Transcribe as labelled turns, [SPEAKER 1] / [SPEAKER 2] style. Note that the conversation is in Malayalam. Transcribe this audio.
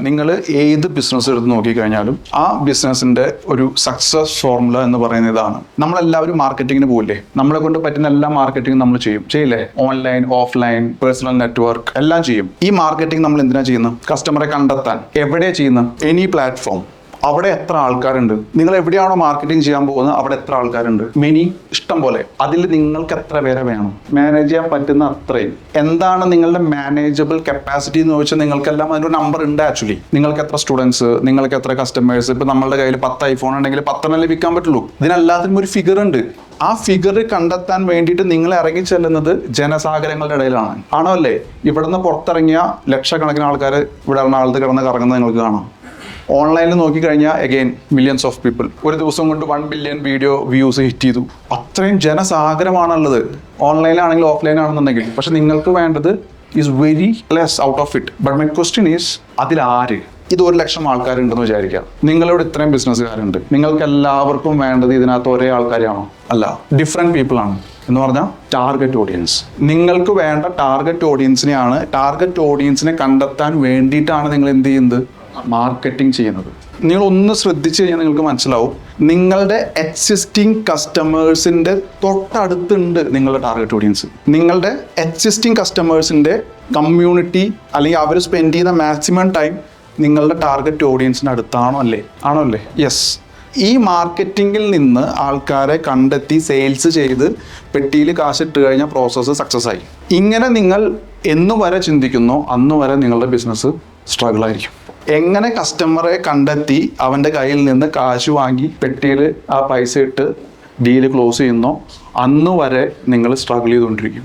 [SPEAKER 1] നിങ്ങൾ ഏത് ബിസിനസ് എടുത്ത് നോക്കിക്കഴിഞ്ഞാലും ആ ബിസിനസ്സിന്റെ ഒരു സക്സസ് ഫോർമുല എന്ന് പറയുന്ന ഇതാണ്. നമ്മളെല്ലാവരും മാർക്കറ്റിങ്ങിന് പോകില്ലേ നമ്മളെ കൊണ്ട് പറ്റുന്ന എല്ലാ മാർക്കറ്റിംഗും നമ്മൾ ചെയ്യും. ചെയ്യില്ലേ? ഓൺലൈൻ ഓഫ്ലൈൻ പേഴ്സണൽ നെറ്റ്വർക്ക് എല്ലാം ചെയ്യും. ഈ മാർക്കറ്റിംഗ് നമ്മൾ എന്തിനാ ചെയ്യുന്നത്? കസ്റ്റമറെ കണ്ടെത്താൻ. എവിടെ ചെയ്യുന്നത്? എനി പ്ലാറ്റ്ഫോം അവിടെ എത്ര ആൾക്കാരുണ്ട്? നിങ്ങൾ എവിടെയാണോ മാർക്കറ്റിംഗ് ചെയ്യാൻ പോകുന്നത് അവിടെ എത്ര ആൾക്കാരുണ്ട്? മെനി ഇഷ്ടം പോലെ. അതിൽ നിങ്ങൾക്ക് എത്ര പേരെ വേണം? മാനേജ് ചെയ്യാൻ പറ്റുന്ന അത്രയും. എന്താണ് നിങ്ങളുടെ മാനേജബിൾ കപ്പാസിറ്റി എന്ന് ചോദിച്ചാൽ നിങ്ങൾക്കെല്ലാം അതിന്റെ നമ്പർ ഉണ്ട് ആക്ച്വലി നിങ്ങൾക്ക് എത്ര സ്റ്റുഡൻസ് നിങ്ങൾക്ക് എത്ര കസ്റ്റമേഴ്സ് ഇപ്പൊ നമ്മളുടെ കയ്യിൽ പത്ത് ഐഫോൺ ഉണ്ടെങ്കിൽ പത്തെണ്ണല്ലേ വിൽക്കാൻ പറ്റുള്ളൂ. ഇതിനെല്ലാത്തിനും ഒരു ഫിഗർ ഉണ്ട്. ആ ഫിഗർ കണ്ടെത്താൻ വേണ്ടിയിട്ട് നിങ്ങൾ ഇറങ്ങി ചെല്ലുന്നത് ജനസാഗരങ്ങളുടെ ഇടയിലാണ്. ആണോ അല്ലേ? ഇവിടുന്ന് പുറത്തിറങ്ങിയ ലക്ഷക്കണക്കിന് ആൾക്കാർ ഇവിടെ എറണാകുളത്ത് കിടന്ന് കറങ്ങുന്നത് നിങ്ങൾക്ക് കാണാം. ഓൺലൈനിൽ നോക്കിക്കഴിഞ്ഞാൽ അഗെയിൻ മില്യൺസ് ഓഫ് പീപ്പിൾ ഒരു ദിവസം കൊണ്ട് one billion video views hit ചെയ്തു. അത്രയും ജനസാഗരമാണുള്ളത്. ഓൺലൈനിലാണെങ്കിലും ഓഫ്ലൈൻ ആണെന്നുണ്ടെങ്കിൽ പക്ഷെ നിങ്ങൾക്ക് വേണ്ടത് is very less out of it but my question is അതിലാര് ഇത് ഒരു ലക്ഷം ആൾക്കാരുണ്ടെന്ന് വിചാരിക്കാം നിങ്ങളോട് ഇത്രയും ബിസിനസ്സുകാരുണ്ട് നിങ്ങൾക്ക് എല്ലാവർക്കും വേണ്ടത് ഇതിനകത്ത് ഒരേ ആൾക്കാരെയാണോ അല്ല ഡിഫറെന്റ് പീപ്പിൾ ആണ്. എന്ന് പറഞ്ഞാൽ ടാർഗറ്റ് ഓഡിയൻസ് നിങ്ങൾക്ക് വേണ്ട ടാർഗറ്റ് ഓഡിയൻസിനെയാണ് ടാർഗറ്റ് ഓഡിയൻസിനെ കണ്ടെത്താൻ വേണ്ടിയിട്ടാണ് നിങ്ങൾ എന്ത് ചെയ്യുന്നത്? മാർക്കറ്റിംഗ് ചെയ്യുന്നത്. നിങ്ങൾ ഒന്ന് ശ്രദ്ധിച്ചു കഴിഞ്ഞാൽ നിങ്ങൾക്ക് മനസ്സിലാവും. നിങ്ങളുടെ എക്സിസ്റ്റിംഗ് കസ്റ്റമേഴ്സിന്റെ തൊട്ടടുത്തുണ്ട് നിങ്ങളുടെ ടാർഗറ്റ് ഓഡിയൻസ് നിങ്ങളുടെ എക്സിസ്റ്റിംഗ് കസ്റ്റമേഴ്സിന്റെ കമ്മ്യൂണിറ്റി അല്ലെങ്കിൽ അവർ സ്പെൻഡ് ചെയ്യുന്ന മാക്സിമം ടൈം നിങ്ങളുടെ ടാർഗറ്റ് ഓഡിയൻസിന് അടുത്താണോ അല്ലേ? ആണോ അല്ലേ? യെസ് ഈ മാർക്കറ്റിങ്ങിൽ നിന്ന് ആൾക്കാരെ കണ്ടെത്തി സെയിൽസ് ചെയ്ത് പെട്ടിയിൽ കാശിട്ട് കഴിഞ്ഞ പ്രോസസ്സ് സക്സസ് ആയി. ഇങ്ങനെ നിങ്ങൾ എന്നു വരെ ചിന്തിക്കുന്നോ അന്ന് വരെ നിങ്ങളുടെ ബിസിനസ് സ്ട്രഗിൾ ആയിരിക്കും. എങ്ങനെ കസ്റ്റമറെ കണ്ടെത്തി അവന്റെ കയ്യിൽ നിന്ന് കാശ് വാങ്ങി പെട്ടിയിൽ ആ പൈസ ഇട്ട് ഡീൽ ക്ലോസ് ചെയ്യുന്നോ? അന്ന് വരെ നിങ്ങൾ സ്ട്രഗിൾ ചെയ്തുകൊണ്ടിരിക്കും.